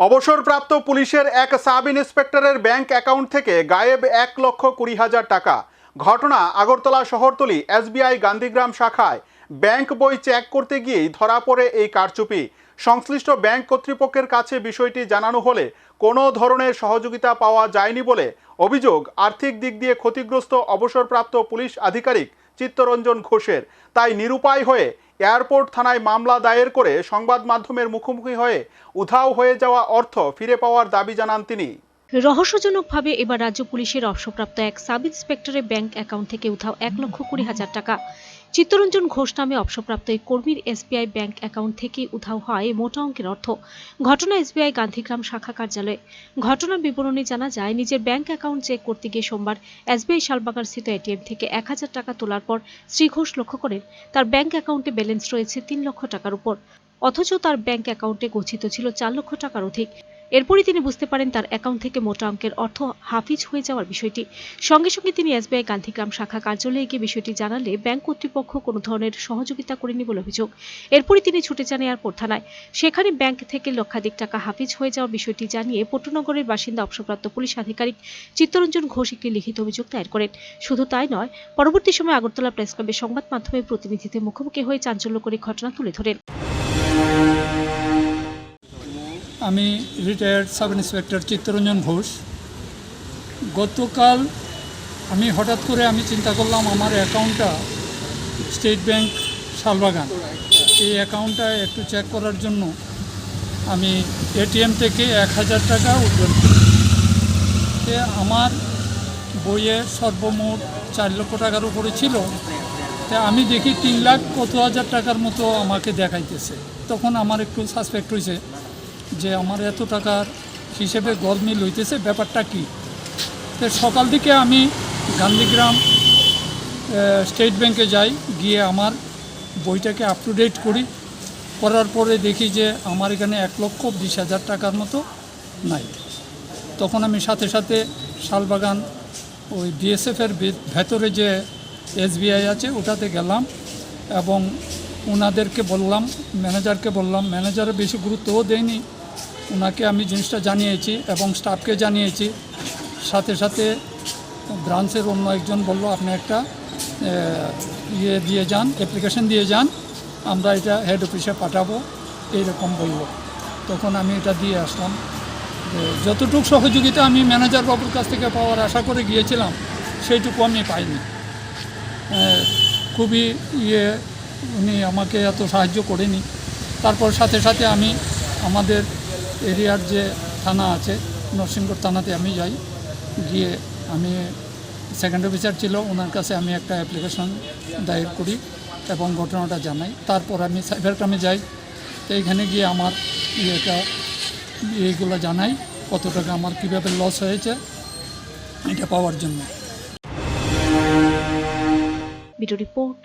অবসরপ্রাপ্ত পুলিশের এক সাব ইন্সপেক্টরের ব্যাংক অ্যাকাউন্ট থেকে গায়েব এক লক্ষ কুড়ি হাজার টাকা। ঘটনা আগরতলা শহরতলি, এসবিআই গান্ধীগ্রাম শাখায়। ব্যাংক বই চেক করতে গিয়েই ধরা পড়ে এই কারচুপি। সংশ্লিষ্ট ব্যাংক কর্তৃপক্ষের কাছে বিষয়টি জানানো হলে কোনো ধরনের সহযোগিতা পাওয়া যায়নি বলে অভিযোগ আর্থিক দিক দিয়ে ক্ষতিগ্রস্ত অবসরপ্রাপ্ত পুলিশ আধিকারিক চিত্তরঞ্জন ঘোষের। তাই নিরুপায় হয়ে এয়ারপোর্ট থানায় মামলা দায়ের করে সংবাদ মাধ্যমের মুখোমুখি হয়ে উধাও হয়ে যাওয়া অর্থ ফিরে পাওয়ার দাবি জানান তিনি। রহস্যজনকভাবে এবার রাজ্য পুলিশের অবসরপ্রাপ্ত এক সাব ইন্সপেক্টরের ব্যাংক অ্যাকাউন্ট থেকে উধাও এক লক্ষ কুড়ি হাজার টাকা। চিত্তরঞ্জন ঘোষ নামে অবসরপ্রাপ্ত এই কর্মীর এসবিআই ব্যাংক অ্যাকাউন্ট থেকে উধাও হয় মোটা অঙ্কের অর্থ। ঘটনা এসবিআই গান্ধীগ্রাম শাখা কার্যালয়ে। ঘটনার বিবরণী জানা যায়, নিজের ব্যাংক অ্যাকাউন্ট চেক করতে গিয়ে সোমবার এসবিআই শালবাগান স্থিত এটিএম থেকে এক হাজার টাকা তোলার পর শ্রী ঘোষ লক্ষ্য করেন, তার ব্যাংক অ্যাকাউন্টে ব্যালেন্স রয়েছে তিন লক্ষ টাকার উপর। অথচ তার ব্যাংক অ্যাকাউন্টে গচ্ছিত ছিল চার লক্ষ টাকার অধিক। এরপরই তিনি বুঝতে পারেন তার অ্যাকাউন্ট থেকে মোটা অঙ্কের অর্থ হাফিজ হয়ে যাওয়ার বিষয়টি। সঙ্গে সঙ্গে তিনি এসবিআই গান্ধীগ্রাম শাখা কার্যালয়ে গিয়ে বিষয়টি জানালে ব্যাংক কর্তৃপক্ষ কোনো ধরনের সহযোগিতা করেনি বলে অভিযোগ। এরপরই তিনি ছুটে যান এয়ারপোর্ট থানায়। সেখানে ব্যাংক থেকে লক্ষাধিক টাকা হাফিজ হয়ে যাওয়ার বিষয়টি জানিয়ে পট্টনগরের বাসিন্দা অবসরপ্রাপ্ত পুলিশ আধিকারিক চিত্তরঞ্জন ঘোষ একটি লিখিত অভিযোগ দায়ের করেন। শুধু তাই নয়, পরবর্তী সময় আগরতলা প্রেস ক্লাবের সংবাদ মাধ্যমের প্রতিনিধিদের মুখোমুখি হয়ে চাঞ্চল্যকরী ঘটনা তুলে ধরেন। আমি retired sub inspector Chittaranjan Ghosh গতকাল আমি হঠাৎ করে আমি চিন্তা করলাম, আমার অ্যাকাউন্টটা স্টেট ব্যাংক শালবাগান। এই অ্যাকাউন্টটা একটু চেক করার জন্য আমি এটিএম থেকে এক হাজার টাকা উদ্ধার করি। আমার বইয়ে সর্বমোট চার লক্ষ টাকার উপরে ছিল। তা আমি দেখি তিন লাখ কত হাজার টাকার মতো আমাকে দেখাইতেছে। তখন আমার একটু সাসপেক্ট হয়েছে যে আমার এত টাকার হিসেবে গলমিল হইতেছে, ব্যাপারটা কি? তো সকাল দিকে আমি গান্ধীগ্রাম স্টেট ব্যাংকে যাই, গিয়ে আমার বইটাকে আপ টু ডেট করি। করার পরে দেখি যে আমার এখানে এক লক্ষ বিশ হাজার টাকার মতো নাই। তখন আমি সাথে সাথে শালবাগান, ওই বিএসএফের ভেতরে যে এসবিআই আছে, ওটাতে গেলাম এবং ওনাদেরকে বললাম ম্যানেজারকে বললাম ম্যানেজারও বেশি গুরুত্বও দেয়নি ওনাকে আমি জিনিসটা জানিয়েছি এবং স্টাফকে জানিয়েছি। সাথে সাথে ব্রাঞ্চের অন্য একজন বলল, আপনি একটা ইয়ে দিয়ে যান অ্যাপ্লিকেশন দিয়ে যান, আমরা এটা হেড অফিসে পাঠাবো। এইরকম বলল। তখন আমি এটা দিয়ে আসলাম। যতটুকু সহযোগিতা আমি ম্যানেজার বাবুর কাছ থেকে পাওয়ার আশা করে গিয়েছিলাম, সেইটুকু আমি পাইনি। খুবই ইয়ে উনি আমাকে এত সাহায্য করেনি। তারপর সাথে সাথে আমি আমাদের এরিয়ার যে থানা আছে নরসিংগড় থানাতে আমি যাই। গিয়ে আমি সেকেন্ড অফিসার ছিল, ওনার কাছে আমি একটা অ্যাপ্লিকেশন দায়ের করি এবং ঘটনাটা জানাই। তারপর আমি সাইবার ক্রামে যাই। তো এইখানে গিয়ে আমার ইয়েটা এইগুলো জানাই, কত টাকা আমার কীভাবে লস হয়েছে, এটা পাওয়ার জন্য। Video report